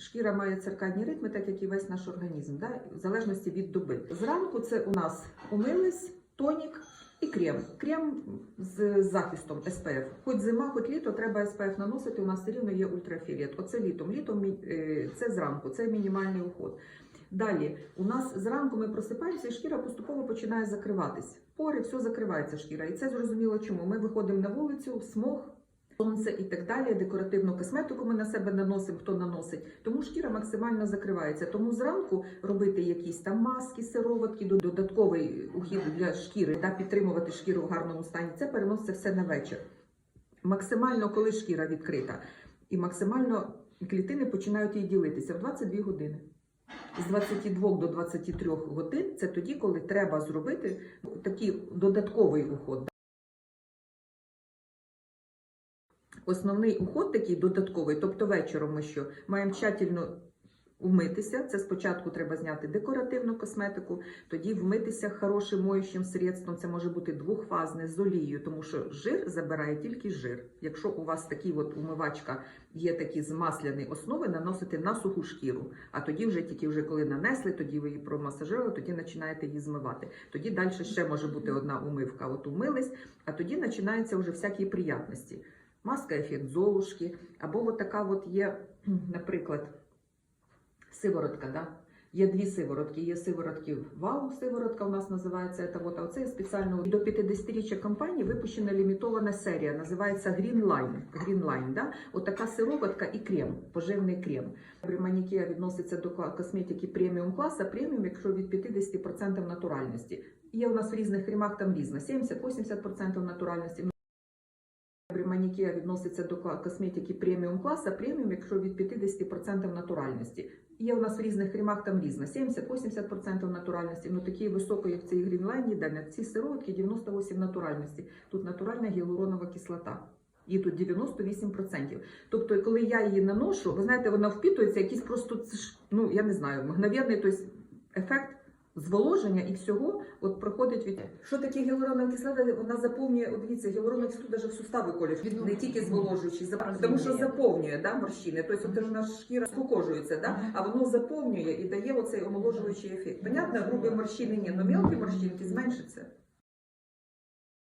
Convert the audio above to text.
Шкіра має циркадні ритми, так як і весь наш організм, да? в залежності від доби. Зранку це у нас умились, тонік і крем. Крем з захистом SPF. Хоч зима, хоч літо, треба SPF наносити. У нас все рівно є ультрафіолет. Оце літом. Літом е, це зранку, це мінімальний уход. Далі у нас зранку ми просипаємося, і шкіра поступово починає закриватись. Пори, все закривається шкіра. І це зрозуміло чому. Ми виходимо на вулицю, смог, сонце і так далі. Декоративну косметику ми на себе наносимо, хто наносить. Тому шкіра максимально закривається. Тому зранку робити якісь там маски, сироватки, додатковий ухід для шкіри, да, підтримувати шкіру в гарному стані. Це переноситься все на вечір. Максимально, коли шкіра відкрита, і максимально клітини починають її ділитися в 22 години. З 22 до 23 годин це тоді, коли треба зробити такий додатковий уход. Основний уход такий додатковий, тобто вечором ми що маємо тщательно вмитися. Це спочатку треба зняти декоративну косметику, тоді вмитися хорошим моючим средством. Це може бути двохфазне з олією, тому що жир забирає тільки жир. Якщо у вас такий от умивачка є такі з масляної основи, наносите на суху шкіру. А тоді вже тільки вже коли нанесли, тоді ви її промасажирували, тоді починаєте її змивати. Тоді далі ще може бути одна умивка. От умились, а тоді починаються вже всякі приятності. Маска ефект золушки, або от така от є, наприклад, сиворотка. Да? Є дві сиворотки. Є сиворотки вау, сиворотка у нас називається. Це от, а оце спеціально до 50-річчя компанії випущена лімітована серія, називається Green Line. Green Line, да? От така сироватка і крем, поживний крем. Бриманікія відноситься до косметики преміум класа, преміум, якщо від 50% натуральності. Є у нас в різних кремах там різно, 70-80% натуральності. Бриманікія відноситься до косметики преміум класа, преміум, якщо від 50% натуральності. Є у нас в різних кремах там різно, 70-80% натуральності. Ну такі високої, як в цій грінлайні, де ці сироватки 98% натуральності. Тут натуральна гіалуронова кислота. І тут 98%. Тобто, коли я її наношу, ви знаєте, вона впитується, якийсь просто ну я не знаю, мгновенний тобто, ефект зволоження і всього от проходить від що таке гіалуронова кислота? Вона заповнює, от дивіться, гіалуронова кислота навіть в сустави колють, не тільки зволожуючи, зап- тому що заповнює да, морщини. Тобто от ж наша шкіра скукожується, да? а воно заповнює і дає оцей омоложуючий ефект. Понятно, грубі морщини ні, але мелкі морщинки зменшаться.